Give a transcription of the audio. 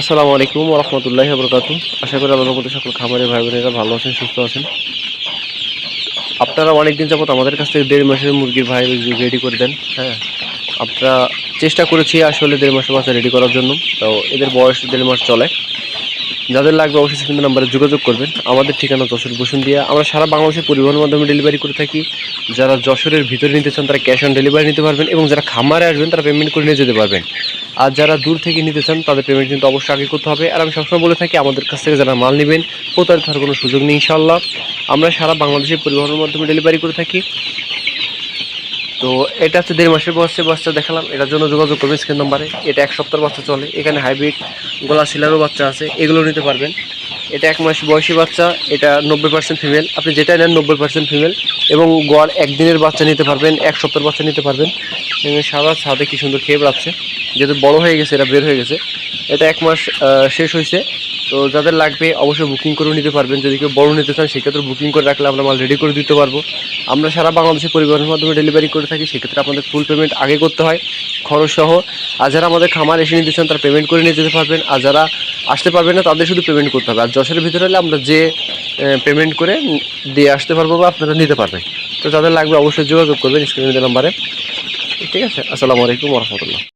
আসসালামু আলাইকুম রহমতুল্লাহ আবরকাত আশা করি আপনার মধ্যে সকল খামারের ভাই বোনেরা ভালো আছেন, সুস্থ আছেন। আপনারা অনেকদিন যাবত আমাদের কাছ থেকে দেড় মাসের মুরগির ভাই রেডি করে দেন হ্যাঁ। আপনারা চেষ্টা করেছি আসলে দেড় মাসের বাচ্চা রেডি করার জন্য, তো এদের বয়স দেড় মাস চলে। যাদের লাগবে অবশ্যই স্ক্রিন নাম্বারে যোগাযোগ করবেন। আমাদের ঠিকানা যশোর বসুন্ধিয়া। আমরা সারা বাংলাদেশের পরিবহনের মাধ্যমে ডেলিভারি করে থাকি। যারা যশোরের ভিতরে নিতে চান, তারা ক্যাশ অন ডেলিভারি নিতে পারবেন এবং যারা খামারে আসবেন, তারা পেমেন্ট করে নিয়ে যেতে পারবেন। আর যারা দূর থেকে নিতে চান, তাদের পেমেন্ট কিন্তু অবশ্যই আগে করতে হবে। আর আমি সবসময় বলে থাকি, আমাদের কাছ থেকে যারা মাল নেবেন, প্রতারিত হওয়ার কোনো সুযোগ নেই ইনশাল্লাহ আমরা সারা বাংলাদেশের পরিবহনের মাধ্যমে ডেলিভারি করে থাকি। তো এটা হচ্ছে দেড় মাসের বয়সে বাচ্চা দেখালাম। এটার জন্য যোগাযোগ করবেন স্ক্রিন নাম্বারে। এটা এক সপ্তাহের বাচ্চা চলে। এখানে হাইব্রিড গলা সিলারও বাচ্চা আছে। এগুলো নিতে পারবেন। এটা এক মাস বয়সী বাচ্চা। এটা নব্বই পার্সেন্ট ফিমেল আপনি যেটা নেন নব্বই পার্সেন্ট ফিমেল এবং গড় একদিনের বাচ্চা নিতে পারবেন। এক সপ্তাহের বাচ্চা নিতে পারবেন। সাদা ছাদে কি সুন্দর খেয়ে বেড়াচ্ছে। যেহেতু বড় হয়ে গেছে, এটা বের হয়ে গেছে। এটা এক মাস শেষ হয়েছে। তো যাদের লাগবে অবশ্যই বুকিং করে নিতে পারবেন। যদি কেউ বড় নিতে চান, সেক্ষেত্রে বুকিং করে রাখলে আমরা মাল রেডি করে দিতে পারব। আমরা সারা বাংলাদেশে পরিবহনের মাধ্যমে ডেলিভারি করে থাকি, সেক্ষেত্রে আপনাদের ফুল পেমেন্ট আগে করতে হয় খরচ সহ আর যারা আমাদের খামার এসে নিতে চান, তারা পেমেন্ট করে নিয়ে যেতে পারবেন। আর যারা আসতে পারবেন না, তাদের শুধু পেমেন্ট করতে হবে। আর যশের ভিতরে হলে আমরা যে পেমেন্ট করে দিয়ে আসতে পারব বা আপনারা নিতে পারবেন। তো যাদের লাগবে অবশ্যই যোগাযোগ করবেন স্ক্রিনের নাম্বারে। ঠিক আছে? আসসালামু আলাইকুম রহমতুল্লাহ।